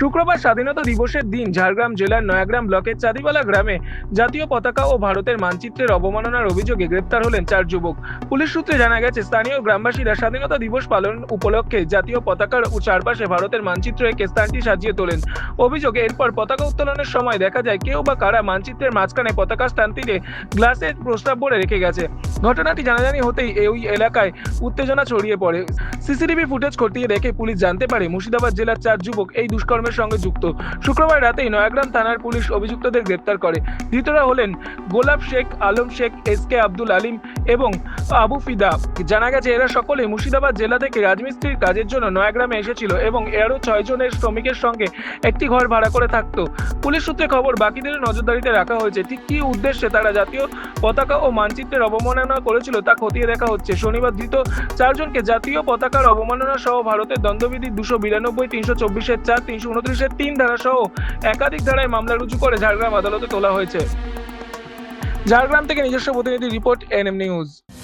শুক্রবার স্বাধীনতা দিবসের দিন ঝাড়গ্রাম জেলার নয়াগ্রাম ব্লকের চাঁদিবালা গ্রামে জাতীয় পতাকা ও ভারতের মানচিত্রের অবমাননার অভিযোগে গ্রেপ্তার হলেন চার যুবক। পুলিশ সূত্রে জানা গেছে, স্থানীয় গ্রামবাসীরা স্বাধীনতা দিবস পালন উপলক্ষে জাতীয় পতাকার ও চারপাশে ভারতের মানচিত্র এঁকে স্থানটি সাজিয়ে তোলেন। অভিযোগে এরপর পতাকা উত্তোলনের সময় দেখা যায়, কেউ বা কারা মানচিত্রের মাঝখানে পতাকা স্থানটিতে গ্লাসের প্রস্তাব বলে রেখে গেছে। ঘটনাটি জানাজানি হতেই ওই এলাকায় উত্তেজনা ছড়িয়ে পড়ে। সিসিটিভি ফুটেজ খতিয়ে দেখে পুলিশ জানতে পারে মুর্শিদাবাদ জেলার চার যুবক এই দুষ্কর্মের সঙ্গে যুক্ত। শুক্রবার রাতেই নয়াগ্রাম থানার পুলিশ অভিযুক্তদের গ্রেপ্তার করে। ধৃতরা হলেন গোলাপ শেখ, আলম শেখ, এস কে আব্দুল আলিম এবং আবু ফিদা। জানা গেছে, এরা সকলে মুর্শিদাবাদ জেলা থেকে রাজমিস্ত্রির কাজের জন্য নয়াগ্রামে এসেছিল এবং এরও ছয় জনের শ্রমিকের সঙ্গে একটি ঘর ভাড়া করে থাকতো। পুলিশ সূত্রে খবর, বাকিদের নজরদারিতে রাখা হয়েছে। ঠিক কী উদ্দেশ্যে তারা জাতীয় পতাকা ও মানচিত্রের অবমাননা করেছিল তা খতিয়ে দেখা হচ্ছে। শনিবার ধৃত চারজনকে জাতীয় পতাকার অবমাননা সহ ভারতের দণ্ডবিধি দুশো বিরানব্বই, তিনশো চব্বিশের চার, তিনশো উনত্রিশের তিন ধারা সহ একাধিক ধারায় মামলা রুজু করে ঝাড়গ্রাম আদালতে তোলা হয়েছে। ঝাড়গ্রাম থেকে নিজস্ব প্রতিনিধি রিপোর্ট এনএম নিউজ।